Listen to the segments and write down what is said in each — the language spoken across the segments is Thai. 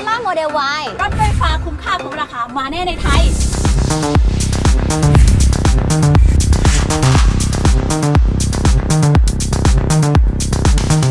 สลาโมเดล Y รถไฟฟ้าคุ้มค่าคุ้มราคามาแน่ในไทย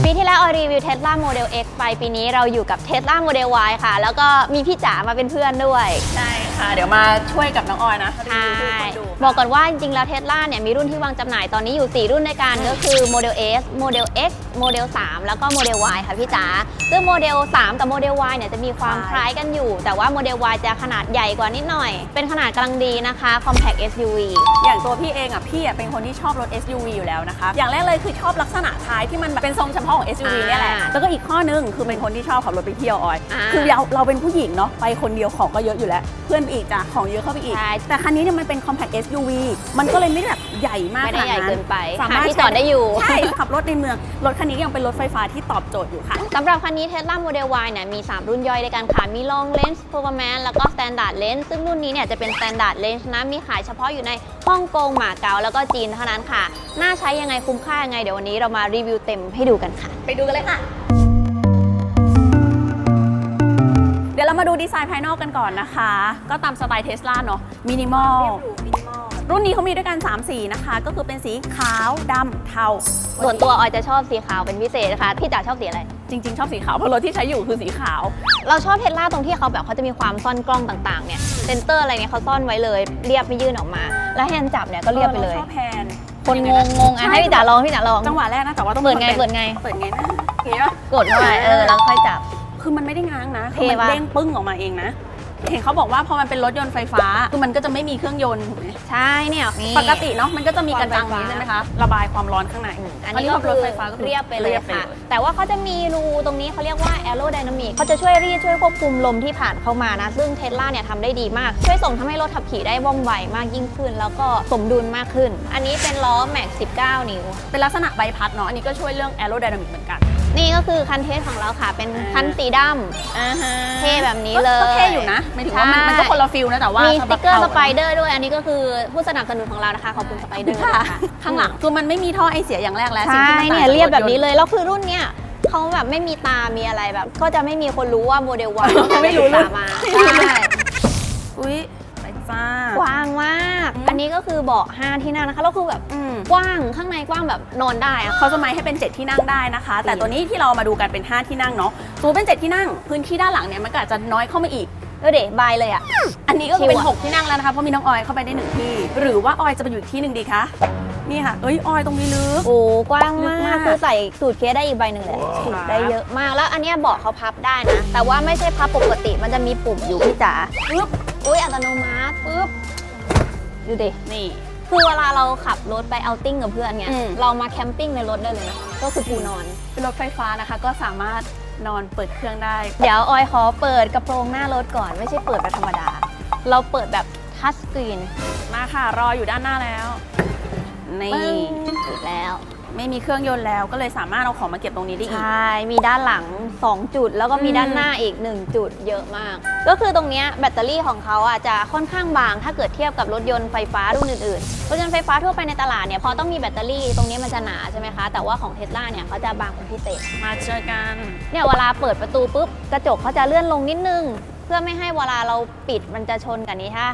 ปีที่แล้วออยรีวิวเทสลาโมเดล X ไปปีนี้เราอยู่กับเทสลาโมเดล Y ค่ะ แล้วก็มีพี่จ๋ามาเป็นเพื่อนด้วย ใช่ ค่ะ เดี๋ยวมาช่วยกับน้องออยนะใช่รีวิวให้คนดูบอกก่อนว่าจริงๆ แล้ว Tesla เนี่ยมีรุ่นที่วางจำหน่ายตอนนี้อยู่ 4 รุ่นในการก็คือ Model S Model X Model 3แล้วก็ Model Y ค่ะพี่จ๋าซึ่ง Model 3กับ Model Y เนี่ยจะมีความคล้ายกันอยู่ แต่ว่า Model Y จะขนาดใหญ่กว่านิดหน่อย เป็นขนาดกำลังดีนะคะ Compact SUV อย่างตัวพี่เองอะพี่อะเป็นคนที่ชอบรถ SUV อยู่แล้วนะคะ อย่างแรกเลยคือชอบลักษณะท้ายที่มันแบบเป็นทรงเฉพาะของ SUV อ่าเนี่ยแหละแล้วก็อีกข้อนึงคือเป็นคนที่ชอบขับรถไปเที่ยวออย อ่า คือเราเราเป็นผู้หญิงเนาะไปคนเดียวของก็เยอะอยู่แล้ว เพื่อนไปอีกจ้ะของเยอะเข้าไปอีก ใช่ แต่คันนี้เนี่ยมันเป็น compact SUV มันก็เลยไม่ได้แบบใหญ่มากไม่ได้ใหญ่ขนาเกินไปสามารถหาที่จอดได้อยู่ ใช่ขับรถในเมือง รถคันนี้ยังเป็นรถไฟฟ้าที่ตอบโจทย์อยู่ค่ะ สำหรับคันนี้ Tesla Model Y เนี่ยมี 3 รุ่นย่อยด้วยกันค่ะ มี Long Range Performance แล้วก็ Standard Range ซึ่งรุ่นนี้เนี่ยจะเป็น Standard Range นะ มีขายเฉพาะอยู่ในฮ่องกงหมาเก๊าแล้วก็จีนเท่านั้นค่ะ น่าใช้ยังไงคุ้มค่ายังไงเดี๋ยววันนี้เรามารีวิวเต็มให้ดูกันค่ะ ไปดูกันเลยค่ะ ดี๋ยวเรามาดูดีไซน์ภายนอกกันก่อนนะคะ ก็ตามสไตล์เทสลาเนาะมินิมอลรุ่นนี้เขามีด้วยกัน 3 สีนะคะ ก็คือเป็นสีขาวดำเทา ส่วนตัวออยจะชอบสีขาวเป็นพิเศษนะคะพี่จ๋าชอบสีอะไร จริง ๆ ชอบสีขาวเพราะรถที่ใช้อยู่คือสีขาว เราชอบเทสลาตรงที่เขาแบบเขาจะมีความซ่อนกล้องต่างๆเนี่ยเซนเตอร์อะไรเนี่ยเขาซ่อนไว้เลย เรียบไม่ยื่นออกมา แล้วแฮนด์จับเนี่ยก็เรียบไปเลยชอบแพนคนงงงงอะให้พี่จ๋าลองพี่จ๋าลองจังหวะแรกนะแต่ว่าต้องเปิดไงป็นเปิดไงเปิดไงนะเห็นปะกดเข้าไปเออแล้วค่อยจับ คือมันไม่ได้ง้างนะเท่คือมันปะเด้งปึ้งออกมาเองนะเห็นเขาบอกว่าพอมันเป็นรถยนต์ไฟฟ้าคือมันก็จะไม่มีเครื่องยนต์ถูกไหมใช่เนี่ยนี่ปกติเนาะมันก็จะมีกระจังความไฟฟ้านี้ใช่ไหมคะระบายความร้อนข้างในอันนี้ก็ขับคืรถอไฟฟ้าก็คือเรียบไปเลยเรียบไปค่ะเลยแต่ว่าเขาจะมีรูตรงนี้เขาเรียกว่า aerodynamic เขาจะช่วยรีดช่วยควบคุมลมที่ผ่านเข้ามานะ ซึ่งเทสลาเนี่ยทำได้ดีมาก ช่วยส่งทำให้รถขับขี่ได้ว่องไวมากยิ่งขึ้น แล้วก็สมดุลมากขึ้น อันนี้เป็นล้อ Max 19 นิ้ว เป็นลักษณะใบพัดเนาะอันนี้ก็ช่วยเรื่อง aerodynamic เหมือนกัน นี่ก็คือคันเทสของเราค่ะ เป็นอ่าคันสีดอ่าฮะเท่แบบนี้เลยก็เท่อยู่นะหมายถึงว่ามันใช่มันก็คนละฟิลนะแต่ว่าำมีมีสติกเกอร์สไปเดอร์ด้วย อันนี้ก็คือผู้สนับสนุนของเรานะคะขอบคุณสไปเดอร์ค่ะค่ะข้างหลัง คือมันไม่มีท่อไอเสียอย่างแรกแล้วสิ่งใช่ที่มันเนี่ยต่างจากเรียบแบบนี้ถเลย แล้วคือรุ่นเนี้ยเขาแบบไม่มีตา มีอะไรแบบ ก็จะไม่มีคนรู้ว่าโมเดลวายต้องไม่รู้รุ่นตามาไม่รู้รุ่นใช่ อุ้ยไป จ้ากว้างมากอืมอันนี้ก็คือเบาะ5ที่นั่งนะคะแล้วคือแบบอืมกว้างข้างในกว้างแบบนอนได้อะ เขาจะมาให้เป็น 7 ที่นั่งได้นะคะ แต่ตัวนี้ที่เรามาดูกันเป็น 5 ที่นั่งเนาะสมมติเป็น 7 ที่นั่ง พื้นที่ด้านหลังเนี่ยมันก็อาจจะน้อยเข้ามาอีก เออเดะบายเลยอะ อันนี้ก็คือเป็น ชิวอะ 6 ที่นั่งแล้วนะคะ เพราะมีน้องออยเข้าไปได้หนึ่งที่ หรือว่าออยจะไปอยู่อีกที่หนึ่งดีคะ นี่ค่ะ เอ้ยออยตรงนี้ลึก โอ้กว้างลึมากมากกคือใส่สูตรเคสได้อีกใบหนึ่งเลยสูตรได้เยอะมากแล้วอันเนี้ยเบาะเขาพับได้นะ แต่ว่าไม่ใช่พับปกติมันจะมีปุ่มอยู่พี่จ๋าปึ๊บ อุ้ยอัตโนมัติปึ๊บดูดิ นี่ คือเวลาเราขับรถไปเอาท์ติ้งกับเพื่อนเนี่ย อืม เรามาแคมปิ้งในรถได้เลยนะ ก็คือปูนอน เป็นรถไฟฟ้านะคะ ก็สามารถนอนเปิดเครื่องได้ เดี๋ยวออยขอเปิดกระโปรงหน้ารถก่อน ไม่ใช่เปิดแบบธรรมดา เราเปิดแบบทัชสกรีน มาค่ะ รออยู่ด้านหน้าแล้ว นี่ปึ้ง อีกแล้ว ไม่มีเครื่องยนต์แล้วก็เลยสามารถเอาของมาเก็บตรงนี้ได้อีใชก่มีด้านหลัง 2 จุด แล้วก็มีอืมด้านหน้าอีก 1 จุดเยอะมาก ก็คือตรงเนี้ยแบตเตอรี่ของเขาอะจะค่อนข้างบาง ถ้าเกิดเทียบกับรถยนต์ไฟฟ้ารุ่นอื่นๆ รถยนต์ไฟฟ้าทั่วไปในตลาดเนี่ยพอต้องมีแบตเตอรี่ตรงนี้มันจะหนาใช่ไหมคะ แต่ว่าของเทสลาเนี่ยเขาจะบางเป็นพิเศษ มาเจอกัน เนี่ยเวลาเปิดประตูปุ๊บกระจกเขาจะเลื่อนลงนิดนึง เพื่อไม่ให้เวลาเราปิดมันจะชนกับนี้ค่ะ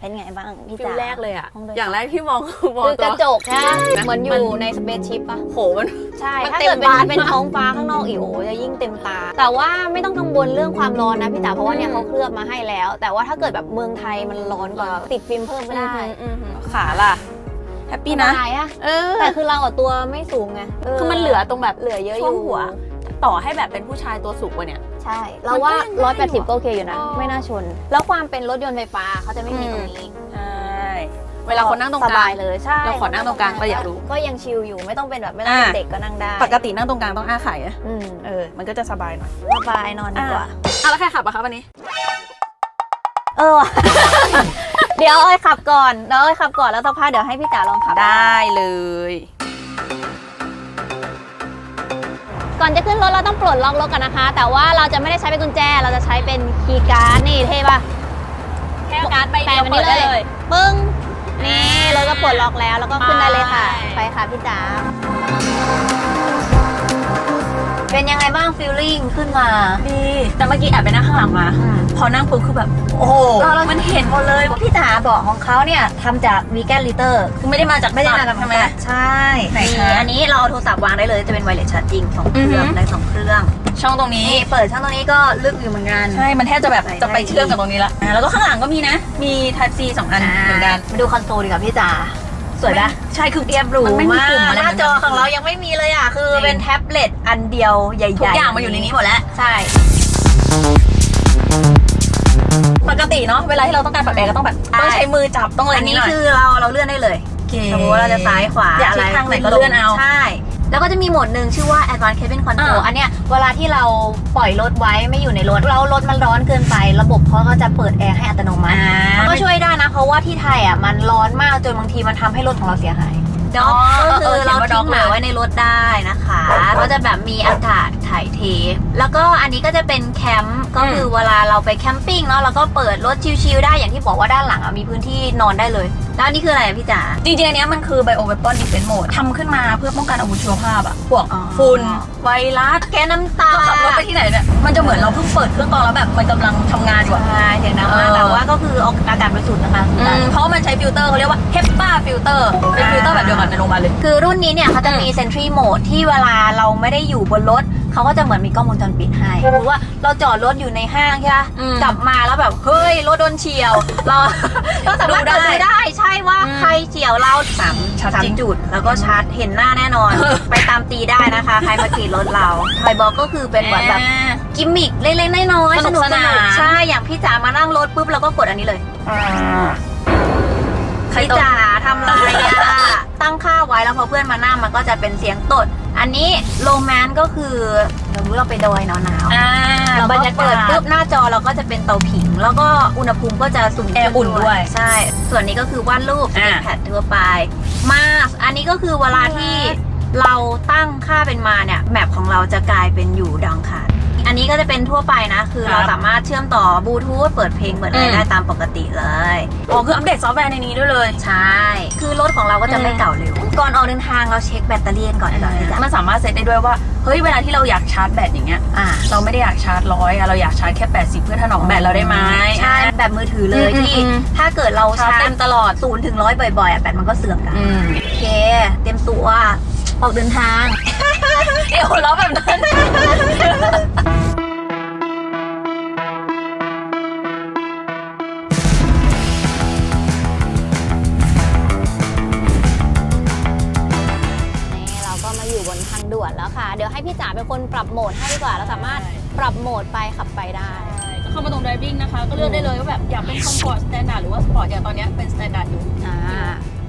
เป็นไงบ้างพี่ฟิจ๋าลแรกเลยอะห้องโดยสารอย่างแรกที่มองคือมองคือกตัวระจกใช่ไหมนะเหมือนอมัยู่นในสเปซชิปอะ โหมัน ใช่ มันถ้าเต็เกิดมเป็นบานเป็นท้องฟ้าข้างนอกอีกโอ้จะยิ่งเต็มตา แต่ว่าไม่ต้องกังวลเรื่องความร้อนนะพี่จ๋าเพราะว่าเนี่ยอืม เขาเคลือบมาให้แล้ว แต่ว่าถ้าเกิดแบบเมืองไทยมันร้อนกว่าติดฟิล์มเพิ่มไม่ได้อืมอืมขาล่ะ แฮปปี้นะสบายอะเออ แต่คือเราอะตัวไม่สูงไงคือมันเหลือตรงแบบเหลือเยอะอช่วงยู่หัว ต่อให้แบบเป็นผู้ชายตัวสูงกว่าเนี่ย ใช่ เราว่ามันก็ยังได้อยู่180ก็โอเคอยู่นะ อ๋อ ไม่น่าชน แล้วความเป็นรถยนต์ไฟฟ้าเขาจะไม่มีอืมตรงนี้ใช่เวลาคนนั่งตรงกสลาบาง ยเลยใช่เราขอนั่งตรงกลางเราอยากรู้ก็ยังชิลอยู่ไม่ต้องเป็นแบบไม่ต้องเป็นอ่า เด็กก็นั่งได้ปกตินั่งตรงกลางต้องอ้าไข่อะอืมเออ มันก็จะสบายหน่อยสบายนอนดีกว่า อะแล้วใครขับอะคะวันนี้ เออเดี๋ยวอ้อยขับก่อนเดี๋ยวอ้อยขับก่อนแล้วสักพักเดี๋ยวให้พี่จ๋าลองขับได้เลย ก่อนจะขึ้นรถเราต้องปลดล็อกรถกันนะคะ แต่ว่าเราจะไม่ได้ใช้เป็นกุญแจ เราจะใช้เป็นคีย์การ์ดนี่เท่ปะแค่การ์ดใบแปะเดียวมันเปินี่ดได้เลเลยยปึ้งนี่รถก็ปลดล็อกแล้วแล้วก็ขึ้นได้เลยค่ะ ไปไปค่ะพี่จ๋า เเป็นยังไงบ้างฟีลลิ่งขึ้นมา ดี แต่เมื่อกี้แอบไปนั่งข้างหลังมา อืม พอนั่งปุ๊บคือแบบ โอ้โหมันเห็นหมดเลย พี่จ๋าบอกของเขาเนี่ยทำจากวีแกนลิเตอร์ คือไม่ได้มาจากไม่ได้มาสัตจากว์ใช่ไหมใช่ไหนมีคะอันนี้เราเอาโทรศัพท์วางได้เลยจะเป็นไวเลสชาร์จิงสองเครื่องอือหือได้สองเครื่องช่องตรงนี้ นี่เปิดช่องตรงนี้ก็ลึกอยู่เหมือนกัน ใช่ มันแทบจะแบบใส่ได้จะไปเชื่อมกับตรงนี้ละอ่าแล้วก็ข้างหลังก็มีนะ มี Type C สองอันเหมือนกัน มาดูคอนโซลดีกว่าพี่จ๋า สวยปะใช่คือเรียบหรูมันไม่มีมากปุ่มอะไรหน้าจอของเรายังไม่มีเลยอะ คือเป็นแท็บเล็ตอันเดียวใหญ่ๆทุกอย่างมาอยู่ในนี้หมดแล้ว ใช่ ปกติเนาะเวลาที่เราต้องการปรับแอร์ก็ต้องแบบต้องใช้มือจับต้องอะไรอันนี้นี้หน่อยคือเราเราเลื่อนได้เลยเก๋สมมติว่าเราจะซ้ายขวาอยากอะไรทิศทางไหนก็เลื่อนเอา ใช่ แล้วก็จะมีโหมดหนึ่งชื่อว่า Advanced Cabin Control อ่า อันเนี้ยเวลาที่เราปล่อยรถไว้ไม่อยู่ในรถแล้วรถมันร้อนเกินไป ระบบเขาก็จะเปิดแอร์ให้อัตโนมัติมันก็ช่วยได้นะ เพราะว่าที่ไทยอะมันร้อนมากจนบางทีมันทำให้รถของเราเสียหาย ด็อกอ๋อก็คือเออเออเราเขียนว่าทิ้ง dog หมาไว้ในรถได้นะคะ ก็จะแบบมีอากาศถ่ายเท แล้วก็อันนี้ก็จะเป็นแคมป์ก็คือเวลาเราไปแคมปิ้งเนาะเราก็เปิดรถชิลๆได้อย่างที่บอกว่าด้านหลังอะมีพื้นที่นอนได้เลย แล้วอันนี้คืออะไรอะพี่จ๋าจริงๆอันเนี้ยมันคือ Bio Weapon Defense Mode ทำขึ้นมาเพื่อป้องกันอาวุธชีวภาพอะพวกอ๋อฝุ่นไวรัสแกน้ำตาก็ขับรถไปที่ไหนเนี่ยมันจะเหมือนเราเพิ่งเปิดเครื่องกรองแล้วแบบมันกำลังทำงานอยู่อะใช่เสียงดังมากเออแต่ว่าก็คือออกอากาศบริสุทธิ์นะคะอืมเพราะว่ามันใช้ฟิลเตอร์เขาเรียกว่า HEPA ฟิลเตอร์เป็นฟิลเตอร์แบบเดียวกันในโรงพยาบาลเลย คือรุ่นนี้เนี่ยเขาจะมีอืม Sentry Mode ที่เวลาเราไม่ได้อยู่บนรถ เขาก็จะเหมือนมีกล้องวงจรปิดให้หรือว่าเราจอดรถอยู่ในห้างใช่ไหมอืมกลับมาแล้วแบบ เฮ้ย รถโดนเฉียว เราเราสามารถดูได้เปิดดูได้ใช่ว่าอืมใครเฉียวเราสามชัดสามจริง จุด แล้วก็ชาร์จเห็นหน้าแน่นอน ไปตามตีได้นะคะ ใครมากรีดรถเราไทยบอกก็คือเป็นเหมือนแบบ อ่า กิมมิกเล็กๆน้อยๆสนุกสนาน ใช่ อย่างพี่จ๋ามานั่งรถปุ๊บเราก็กดอันนี้เลยใครพี่ตกจ๋า ทำไรอะ ตั้งค่าไว้แล้วพอเพื่อนมานั่งมันก็จะเป็นเสียงตด อันนี้โรแมนก็คือสมมติเราไปดอยหนาวอ่าๆเราบรก็รยากาเปิดศ ปุ๊บหน้าจอเราก็จะเป็นเตาผิง แล้วก็อุณหภูมิก็จะสูงแอร์อุ่นด้วยใช่ ส่วนนี้ก็คือวาดรูปอ่าแพดทั่วไป มาสอันนี้ก็คือเวลาที่เราตั้งค่าเป็นมาเนี่ยแมปของเราจะกลายเป็นอยู่ดาวอังคาร อันนี้ก็จะเป็นทั่วไปนะ คือเราสามารถเชื่อมต่อบลูทูธเปิดเพลงเปิดอะไรได้ตามปกติเลยอ๋อคืออัปเดตซอฟต์แวร์ในนี้ด้วยเลย ใช่ คือรถของเราก็จะไม่เก่าเร็ว ก่อนออกเดินทางเราเช็คแบตเตอรี่กันก่อนดีกว่าพี่จ๋ามันสามารถเซตได้ด้วยว่า เฮ้ย เวลาที่เราอยากชาร์จแบตอย่างเงี้ย อ่า เราไม่ได้อยากชาร์จร้อยอะเราอยากชาร์จแค่ 80 เพื่อถนอมแบตเราได้ไหม ใช่แบบมือถือเลยอืมที่อืม ถ้าเกิดเราชาร์จชาร์เต็จมตลอด ศูนย์ถึงร้อยบ่อยๆอะแบตมันก็เสื่อมได้อืม โอเค เตรียมตัว ออกเดินทางเดี๋ยวหัวเราะแบบนั้น นี่เราก็มาอยู่บนทางด่วนแล้วค่ะ เดี๋ยวให้พี่จ๋าเป็นคนปรับโหมดให้ดีกว่า เราสามารถปรับโหมดไปขับไปได้ ก็เข้ามาตรง driving นะคะ ก็เลือกได้เลยว่าแบบอยากเป็น comfort standard หรือว่า sport อย่างตอนเนี้ยเป็น standard อยู่อ่า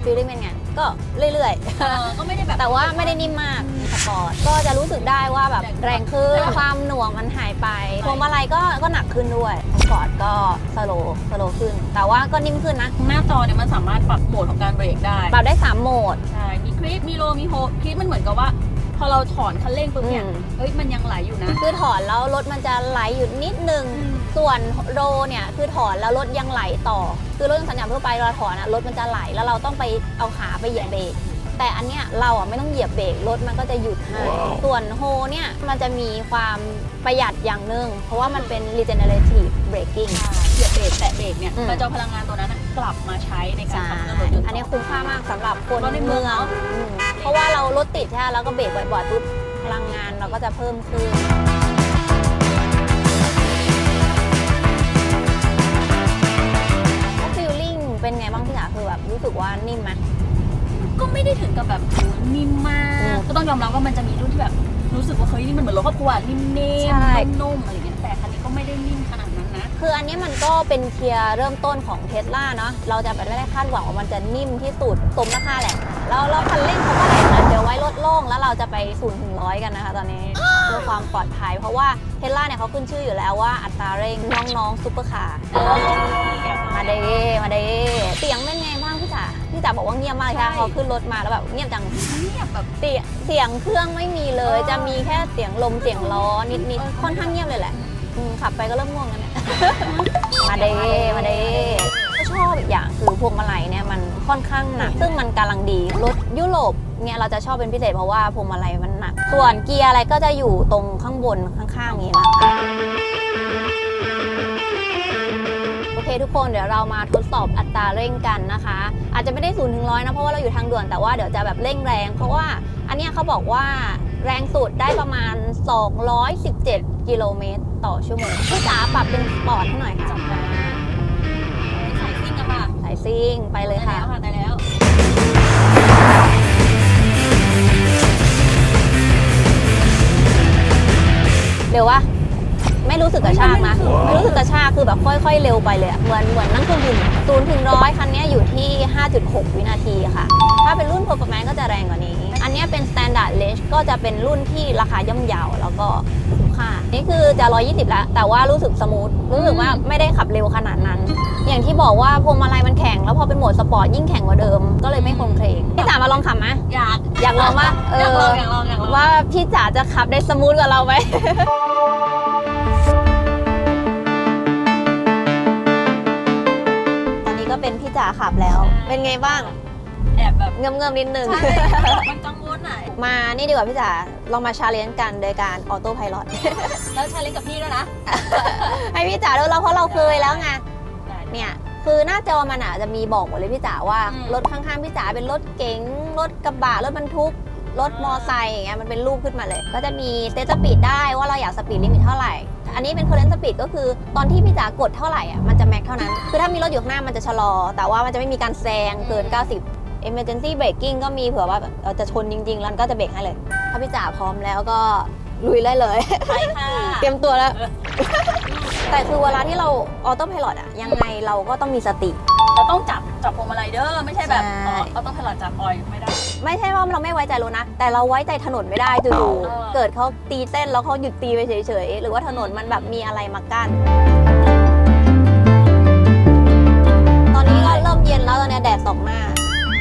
ฟีลลิ่งเป็นไง ก็เรื่อยเออก็ไม่ได้แบบ ๆ แต่ว่าไม่ได้นิ่มมากสปอร์ตก็จะรู้สึกได้ว่าแบบแรงขึ้น ความหน่วงมันหายไปพวงมาลัยก็ก็หนักขึ้นด้วยสปอร์ตก็สโลสโลขึ้น แต่ว่าก็นิ่มขึ้นนะหน้าจอเนี่ยมันสามารถปรับโหมดของการเบรกได้ ปรับได้3โหมด ใช่ มีคลิป มีโล มีโฮคลิปมันเหมือนกับว่า พอเราถอนคันเร่งปุ๊บเนี่ย อืมเฮ้ย มันยังไหลอยู่นะ คือถอนแล้วรถมันจะไหลอยู่นิดนึง ส่วนโรเนี่ยคือถอนแล้วรถยังไหลต่อ คือรถสัญญาณทั่วไปเราถอนอะรถมันจะไหลแล้วเราต้องไปเอาขาไปเหยียบเบรกแต่อันเนี้ยเราอะไม่ต้องเหยียบเบรกรถมันก็จะหยุดให้ส่วนโฮเนี่ยมันจะมีความประหยัดอย่างหนึ่งเพราะว่ามันเป็น regenerative braking เหยียบเบรกแตะเบรกเนี่ยอืม มันจะเอาพลังงานตัวนั้นนะกลับมาใช้ในการใช่ขับเครื่องรถยนต์อันนี้คุ้มค่ามากสำหรับคนรถในเมืเมืององเนอะอืมเพราะว่าเรารถติดใช่ไหมแล้วก็เบรกบ่อยๆปุ๊บพลังงานเราก็จะเพิ่มขึ้น นิ่มไหมก็ไม่ได้ถึงกับแบบโหนิ่มมาอืกมก็ต้องยอมรับว่ามันจะมีรุ่นที่แบบ รู้สึกว่าเฮ้ยนี่มันเหมือนรถครอบครัวนิ่มใช่ๆนุ่มๆอะไรอย่างเงี้ยแต่คันนี้ก็ไม่ได้นิ่มขนาดนั้นนะ คืออันนี้มันก็เป็นเทียร์เริ่มต้นของเทสลาเนาะ เราจะแบบไม่ได้คาดหวังว่ามันจะนิ่มที่สุดสมราคาแหละ แล้วแล้วคันเร่งเขาก็แหละนะเดี๋ยวไว้ลดโล่งแล้วเราจะไปศูนย์ถึงร้อยกันนะคะตอนนี้เพื่อความปลอดภัย เพราะว่าเทสลาเนี่ยเขาขึ้นชื่ออยู่แล้วว่าอัตราเร่งน้องๆซุปเปอร์คาร์ มาเดมาเดเสียงเป็นไงบ้างพี่จ๋า พี่จ๋าบอกว่าเงียบมากเลยค่ะใช่พอขึ้นรถมาแล้วแบบเงียบจังเงียบแบบ เสียงเสียงเครื่องไม่มีเลย เออ จะมีแค่เสียงลมเสียงล้อนิดๆค่อนข้างเงียบเลยแหละอืมขับไปก็เริ่มง่วงกันเนี่ย มาเดมาเดก็ชอบอีกอย่างคือพวงมาลัยเนี่ยมันค่อนข้างหนัก ซึ่งมันกำลังดีรถยุโรปเนี่ยเราจะชอบเป็นพิเศษเพราะว่าพวงมาลัยมันหนัก ส่วนเกียร์อะไรก็จะอยู่ตรงข้างบนข้างๆนี้นะคะ ทุกคนเดี๋ยวเรามาทดสอบอัตราเร่งกันนะคะ อาจจะไม่ได้ศูนย์ถึงร้อยนะเพราะว่าเราอยู่ทางด่วนแต่ว่าเดี๋ยวจะแบบเร่งแรง เพราะว่าอันเนี้ยเขาบอกว่าแรงสุดได้ประมาณ 217 กิโลเมตรต่อชั่วโมงพี่จ๋าปรับเป็นสปอร์ตให้หน่อยค่ะใส่ซิ่งอะค่ะสายซิ่งไปเลยค่ะได้แล้วค่ะได้แล้วเร็ววะ ไม่รู้สึกกระชากนะไม่รู้สึกกระชากคือแบบค่อย ๆ เร็วไปเลยอะเหมือนเหมือนนั่งเครื่องบินศูนย์ถึงร้อยคันเนี้ยอยู่ที่ 5.6 วินาทีค่ะ ถ้าเป็นรุ่น performance ก็จะแรงกว่านี้ อันเนี้ยเป็น standard range ก็จะเป็นรุ่นที่ราคาย่อมเยาวแล้วก็คุ้มค่านี่คือจะ 120 แล้ว แต่ว่ารู้สึกสมูทรู้สึกว่าไม่ได้ขับเร็วขนาดนั้น อย่างที่บอกว่าพวงมาลัยมันแข็งแล้วพอเป็นโหมดสปอร์ตยิ่งแข็งกว่าเดิม ก็เลยไม่คงเครงพี่จ๋ามาลองขับไหมอยากอยากลองปะเออยากลองออยากลองอยากลองว่าพี่จ๋าจะขับได้สมูทกว่าเราไหม จ๋าขับแล้ว เป็นไงบ้างแอบแบบเงิมเงิมๆนิดนึง ใช่มันกังวลอะมานี่ดีกว่าพี่จ๋าลองมาชาเลนจ์กันโดยการออโต้ไพลอตแล้วชาเลนจ์กับพี่ด้วยนะ ให้พี่จ๋าดูเราเพราะเราเคยแล้วไงได้เนี่ย คือหน้าจอมันอะจะมีบอกหมดเลยพี่จ๋าว่าอืมรถข้างๆพี่จ๋าเป็นรถเก๋งรถกระบะรถบรรทุก รถมอไซค์อย่างเงี้ยมันเป็นรูปขึ้นมาเลย ก็จะมีเซตสปีดได้ว่าเราอยากสปีดลิมิตเท่าไหร่ อันนี้เป็นเคอร์เรนต์สปีดก็คือตอนที่พี่จ๋ากดเท่าไหร่อะมันจะแม็กเท่านั้น คือถ้ามีรถอยู่ข้างหน้ามันจะชะลอ แต่ว่ามันจะไม่มีการแซงเกิน 90 emergency braking ก็มีเผื่อว่าจะชนจริงๆ แล้วก็จะเบรกให้เลย ถ้าพี่จ๋าพร้อมแล้วก็ ลุยได้เลย ไปค่ะเตรียมตัวแล้ว แต่คือเวลาที่เราออโต้ i l o t อะยังไงเราก็ต้องมีสติ เราต้องจับจับพวงมาลัยเด้อไม่ใช่แบบใช่อ๋อเราต้องพลัดจับออยไม่ได้ ไม่ใช่ว่าเราไม่ไว้ใจรถนะ แต่เราไว้ใจถนนไม่ได้จู่เออ ๆเกิดเขาตีเต้นแล้วเขาหยุดตีไปเฉยๆ หรือว่าถนนมันแบบมีอะไรมากั้น ตอนนี้ก็เริ่มเย็นแล้วตอนเนี้ยแดดส่องหน้า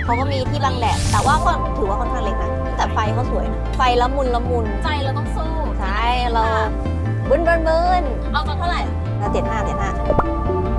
เขาก็มีที่บังแดด แต่ว่าก็ถือว่าค่อนข้างเล็กนะแต่ไฟ เขาสวยนะ ไฟละมุนละมุน ใจเราต้องสู้ใช่เราบึ้นบึ้นบึ้นเอาตอนเท่าไหร่เราเจ็ดห้าเจ็ดห้า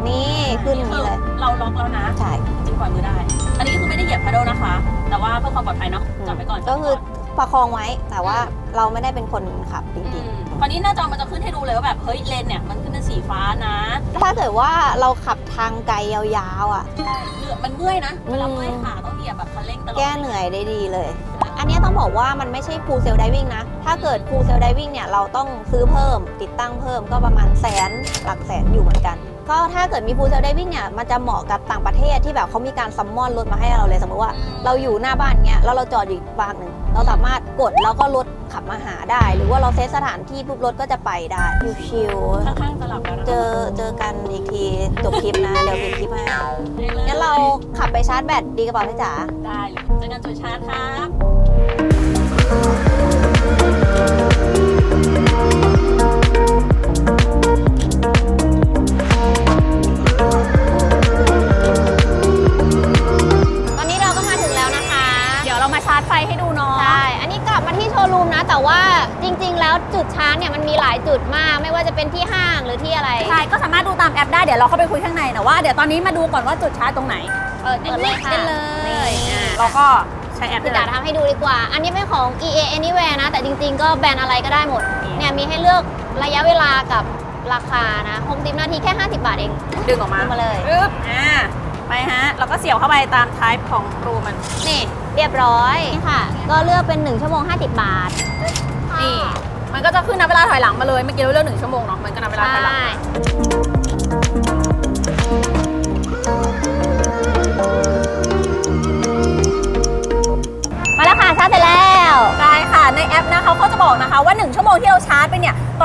นี่ขึ้นอย่างนี้เลย เราล็อกแล้วนะ ใช่จึงปล่อยมือได้ อันนี้คือไม่ได้เหยียบพาโดนะคะ แต่ว่าเพื่อความปลอดภัยเนาะจับไว้ก่อนก็คือจับไว้ประคองไว้ แต่ว่าเราไม่ได้เป็นคนขับจก่อนริงอืมคราวนี้หน้าจอมันจะขึ้นให้ดูเลยว่าแบบเฮ้ยเลนเนี่ยมันขึ้นเป็นสีฟ้านะๆถ้าเกิดว่าเราขับทางไกลยาวๆอะเหนื่อยมันเมื่อยนะเวลาเมื่อยขาต้องเหยียบแบบคันเร่งตลอด แก้เหนื่อยได้ดีเลย อันเนี้ยต้องบอกว่ามันไม่ใช่ full sail diving นะ ถ้าเกิด full sail diving เนี่ยเราต้องซื้อเพิ่ม ติดตั้งเพิ่มก็ประมาณแสนหลักแสนอยู่เหมือนกัน ก็ถ้าเกิดมี full sail diving เนี่ยมันจะเหมาะกับต่างประเทศที่แบบเขามีการซัมมอนรถมาให้เราเลยสมมติว่าเราอยู่หน้าบ้านเงี้ยแล้วเราจอดอยู่อีกบ้านหนึ่งเราสามารถกดแล้วก็รถขับมาหาได้ หรือว่าเราเซตสถานที่ปุ๊บรถก็จะไปได้ชิวๆ ข้างๆสลับแล้วนะเจอเจอกันอีกทีจบคลิปนะ เดี๋ยวปิดคลิปให้งั้นเราขับไปชาร์จแบตดีกระเป๋าพี่จ๋าได้เลยเจอกันจุดชาร์จครับ ตอนนี้เราก็มาถึงแล้วนะคะ เดี๋ยวเรามาชาร์จไฟให้ดูเนาะ ใช่ อันนี้กลับมาที่โชว์รูมนะ แต่ว่าจริง ๆ แล้วจุดชาร์จเนี่ยมันมีหลายจุดมาก ไม่ว่าจะเป็นที่ห้างหรือที่อะไรใช่ ก็สามารถดูตามแอปได้ เดี๋ยวเราเข้าไปคุยข้างในแต่ว่าเดี๋ยวตอนนี้มาดูก่อนว่าจุดชาร์จตรงไหน เปิดเปิดเลยค่ะได้เลนี่ยอะเราก็ ใช้แอปพี่ได้จ๋าเลยทำให้ดูดีกว่า อันนี้เป็นของ EA Anywhere นะ แต่จริงๆ ก็แบรนด์อะไรก็ได้หมดเนี่ยมีให้เลือกระยะเวลากับราคานะหกสิบนาทีแค่ 50 บาทเอง ดึงออกมาดึงมาเลย ปึ๊บอ่าไปฮะเราก็เสียบเข้าไปตาม type ของรูมัน นี่ เรียบร้อยนี่ค่ะ ก็เลือกเป็น 1 ชั่วโมง 50 บาทนี่ มันก็จะขึ้นนับเวลาถอยหลังมาเลย เมื่อกี้เราเลือกหนึ่งชั่วโมงเนาะมันก็นับเวลาถอยหลัง ใช่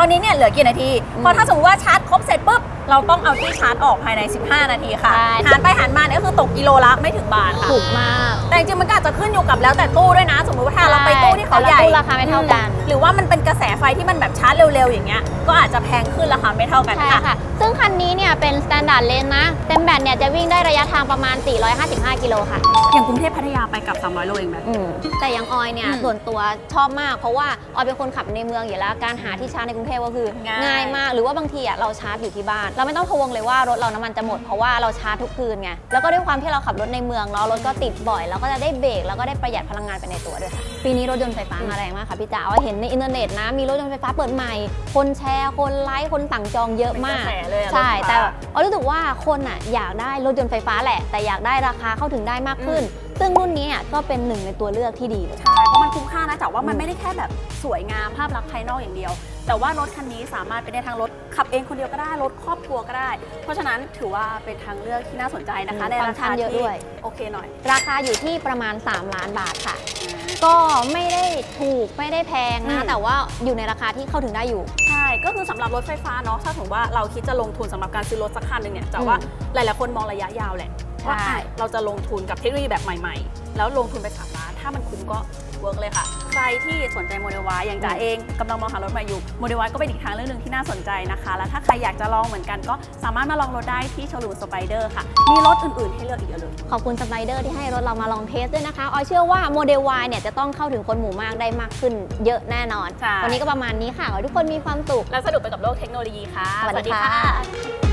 อนนี้เนี่ยเหลือกี่นาทีอืมเพราะถ้าสมมติว่าชาร์จครบเสร็จปุ๊บ เราต้องเอาที่ชาร์จออกภายใน 15 นาทีค่ะ ใช่ หารไปหารมาเนี่ยก็คือตกกิโลละไม่ถึงบาทค่ะ ถูกมาก แต่จริงๆมันก็อาจจะขึ้นอยู่กับแล้วแต่ตู้ด้วยนะ สมมติว่าถ้าเราไปตู้ที่เขาใหญ่แต่ละตู้ราคาไม่เท่ากันหรือว่ามันเป็นกระแสไฟที่มันแบบชาร์จเร็วๆอย่างเงี้ยก็อาจจะแพงขึ้นราคาไม่เท่ากันใช่ค่ะ ค่ะ ซึ่งคันนี้เนี่ยเป็น standard lane นะ เต็มแบตเนี่ยจะวิ่งได้ระยะทางประมาณ 455 กิโลค่ะ อย่างกรุงเทพพัทยาไปกับ 300 โลเองไหมอืมแต่อยังออยเนี่ยอืมส่วนตัวชอบมาก เพราะว่าออยเป็นคนขับในเมืองอยู่แล้ว การหาที่ชาร์จในกรุงเทพก็คือง่ายง่ายมาก หรือว่าบางทีอะเราชาร์จอยู่ที่บ้าน เราไม่ต้องพะวงเลยว่ารถเราน้ำมันจะหมดเพราะว่าเราชาร์จทุกคืนไง แล้วก็ด้วยความที่เราขับรถในเมืองเนาะรถก็ติดบ่อยเราก็จะได้เบรกแล้วก็ได้ประหยัดพลังงานไปในตัวด้วยค่ะ ปีนี้รถยนต์ไฟฟ้ามาแรงมากค่ะพี่จ๋าว่าเห็นในอินเทอร์เน็ตนะมีรถยนต์ไฟฟ้าเปิดใหม่ คนแชร์คนไลค์คนสั่งจองเยอะมากเป็นกระแสเลยอะใช่รถไฟฟ้าแต่เอารู้สึกว่าคนอะอยากได้รถยนต์ไฟฟ้าแหละ แต่อยากได้ราคาเข้าถึงได้มากขึ้น ซึ่งรุ่นนี้อะก็เป็นหนึ่งในตัวเลือกที่ดีเลยใช่เพราะมันคุ้มค่านะแต่ว่ามันอืมไม่ได้แค่แบบสวยงามภาพลักษณ์ภายนอกอย่างเดียว แต่ว่ารถคันนี้สามารถเป็นได้ทั้งรถขับเองคนเดียวก็ได้รถครอบครัวก็ได้ เพราะฉะนั้นถือว่าเป็นทางเลือกที่น่าสนใจนะคะอืมในฟัรางก์ชัคานเยอะที่ด้วยโอเคหน่อย ราคาอยู่ที่ประมาณ 3 ล้านบาทค่ะ ก็ไม่ได้ถูกไม่ได้แพงอืนะมแต่ว่าอยู่ในราคาที่เข้าถึงได้อยู่ ใช่ ก็คือสำหรับรถไฟฟ้าเนาะ ถ้าสมมติว่าเราคิดจะลงทุนสำหรับการซื้อรถสักคันหนึ่งเนี่ย แต่ว่าอืมหลาย ๆ คนมองระยะยาวแหละ ว่าใช่ อะเราจะลงทุนกับเทคโนโลยีแบบใหม่ ๆ แล้วลงทุนไปสามล้าน ถ้ามันคุ้มก็เวิร์กเลยค่ะ ใครที่สนใจโมเดลวอย่างจ๋าเองกำลังมองหารถใหม่อยู่โมเดลวก็เป็นอีกทางเลือกหนึ่งที่น่าสนใจนะคะ แล้วถ้าใครอยากจะลองเหมือนกันก็สามารถมาลองรถได้ที่โชว์รูมสไปเดอร์ค่ะ มีรถอื่นๆให้เลือกอีกเยอะเลย ขอบคุณสไปเดอร์ที่ให้รถเรามาลองเทสด้วยนะคะออยเชื่อว่าโมเดล Y เนี่ยจะต้องเข้าถึงคนหมู่มากได้มากขึ้นเยอะแน่นอนใช่วันนี้ก็ประมาณนี้ค่ะขอให้ทุกคนมีความสุข และสนุกไปกับโลกเทคโนโลยีค่ะ สวัสดีค่ะ